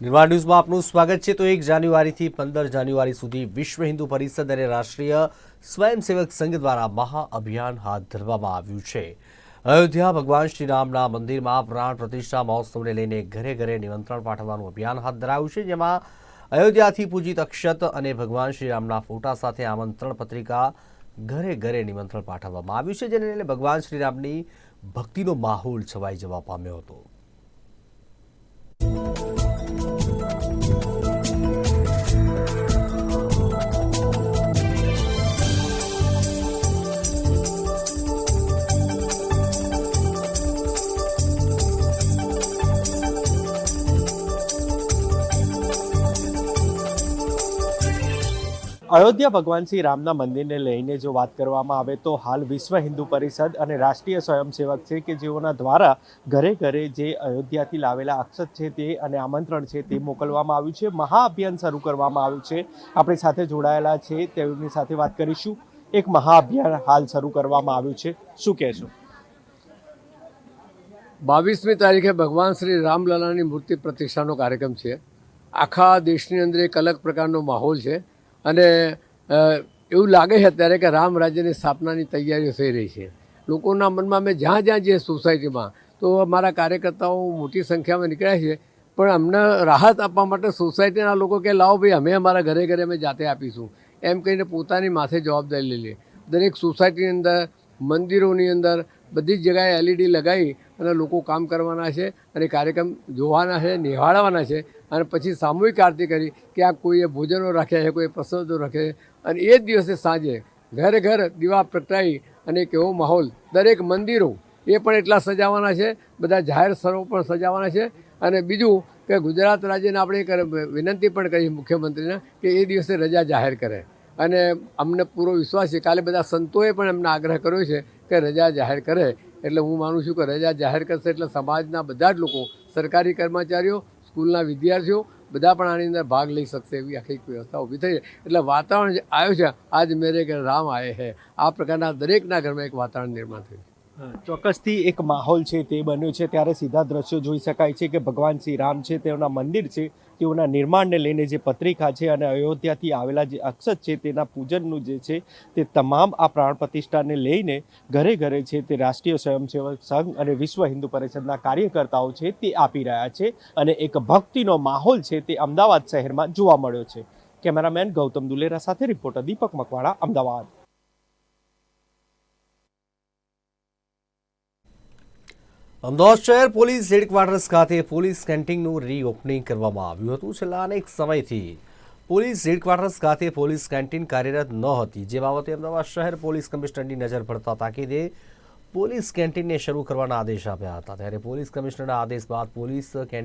નિર્માણ ન્યૂઝમાં આપનું સ્વાગત છે. તો એક જાન્યુઆરીથી પંદર જાન્યુઆરી સુધી વિશ્વ હિન્દુ પરિષદ અને રાષ્ટ્રીય સ્વયંસેવક સંઘ દ્વારા મહાઅભિયાન હાથ ધરવામાં આવ્યું છે. અયોધ્યા ભગવાન શ્રી રામના મંદિરમાં પ્રાણ પ્રતિષ્ઠા મહોત્સવને લઈને ઘરે ઘરે નિમંત્રણ પાઠવવાનું અભિયાન હાથ ધરાયું છે. જેમાં અયોધ્યાથી પૂજિત અક્ષત અને ભગવાન શ્રીરામના ફોટા સાથે આમંત્રણ પત્રિકા ઘરે ઘરે નિમંત્રણ પાઠવવામાં આવ્યું છે, જેને લઈને ભગવાન શ્રી રામની ભક્તિનો માહોલ છવાઈ જવા પામ્યો હતો. અયોધ્યા ભગવાન શ્રી રામના મંદિરને લઈને જો વાત કરવામાં આવે તો હાલ વિશ્વ હિન્દુ પરિષદ અને રાષ્ટ્રીય સ્વયંસેવક છે કે જેઓના દ્વારા ઘરે ઘરે જે અયોધ્યાથી લાવેલા અક્ષત છે તે અને આમંત્રણ છે તે મોકલવામાં આવ્યું છે. મહાઅભિયાન શરૂ કરવામાં આવ્યું છે. આપણી સાથે જોડાયેલા છે તેમની સાથે વાત કરીશું. એક મહાઅભિયાન હાલ શરૂ કરવામાં આવ્યું છે. શું કહેશો? બાવીસમી તારીખે ભગવાન શ્રી રામલલાની મૂર્તિ પ્રતિષ્ઠાનો કાર્યક્રમ છે. આખા દેશની અંદર એક અલગ પ્રકારનો માહોલ છે. અને એવું લાગે છે અત્યારે કે રામ રાજ્યની સ્થાપનાની તૈયારીઓ થઈ રહી છે. લોકોના મનમાં મેં જ્યાં જ્યાં જે સોસાયટીમાં, તો મારા કાર્યકર્તાઓ મોટી સંખ્યામાં નીકળ્યા છે, પણ અમને રાહત આપવા માટે સોસાયટીના લોકો કે લાવો ભાઈ, અમે અમારા ઘરે ઘરે અમે જાતે આપીશું. એમ કહીને પોતાની માથે જવાબદારી લઈ લે. દરેક સોસાયટીની અંદર, મંદિરોની અંદર, બધી જ જગ્યાએ એલઈડી લગાવી અને લોકો કામ કરવાના છે અને કાર્યક્રમ જોવાના છે, નિહાળવાના છે. અને પછી સામૂહિક આરતી કરી કે આ કોઈએ ભોજનો રાખ્યા છે કોઈ પ્રસાદો રાખે અને એ જ દિવસે સાંજે ઘરે ઘર દીવા પ્રગટાવી અને એક એવો માહોલ, દરેક મંદિરો એ પણ એટલા સજાવવાના છે, બધા જાહેર સ્થળો પણ સજાવવાના છે. અને બીજું કે ગુજરાત રાજ્યને આપણે એક વિનંતી પણ કરી મુખ્યમંત્રીને કે એ દિવસે રજા જાહેર કરે. અને અમને પૂરો વિશ્વાસ છે, કાલે બધા સંતોએ પણ એમને આગ્રહ કર્યો છે કે રજા જાહેર કરે. એટલે હું માનું છું કે રજા જાહેર કરશે એટલે સમાજના બધા જ લોકો, સરકારી કર્મચારીઓ સ્કૂલના વિદ્યાર્થીઓ બધા પણ આની અંદર ભાગ લઈ શકશે એવી આખી વ્યવસ્થા ઊભી થઈ એટલે વાતાવરણ જે આવ્યું છે, આજ મેરે કે રામ આયે હે. આ પ્રકારના દરેકના ઘરમાં એક વાતાવરણ નિર્માણ થયું ચોક્કસથી એક માહોલ છે તે બન્યો છે. ત્યારે સીધા દ્રશ્યો જોઈ શકાય છે કે ભગવાન શ્રી રામ છે તેઓના મંદિર છે, તેઓના નિર્માણને લઈને જે પત્રિકા છે અને અયોધ્યાથી આવેલા જે અક્ષત છે, તેના પૂજનનું જે છે, તે તમામ આ પ્રાણ પ્રતિષ્ઠાને લઈને ઘરે ઘરે છે તે રાષ્ટ્રીય સ્વયંસેવક સંઘ અને વિશ્વ હિન્દુ પરિષદના કાર્યકર્તાઓ છે તે આપી રહ્યા છે અને એક ભક્તિનો માહોલ છે તે અમદાવાદ શહેરમાં જોવા મળ્યો છે. કેમેરામેન ગૌતમ દુલેરા સાથે રિપોર્ટર દીપક મકવાણા, અમદાવાદ. અમદાવાદ શહેર પોલીસ હેડક્વાર્ટર્સ ખાતે પોલીસ કેન્ટીનનું રીઓપનિંગ કરવામાં આવ્યું હતું. છેલ્લા અનેક સમયથી પોલીસ હેડક્વાર્ટર્સ ખાતે પોલીસ કેન્ટીન કાર્યરત ન હતી. જે બાબતે અમદાવાદ શહેર પોલીસ કમિશનરની નજર પડતા તાકીદે પોલીસ કેન્ટીનને શરૂ કરવાના આદેશ આપ્યા હતા. ત્યારે પોલીસ કમિશનરના આદેશ બાદ પોલીસ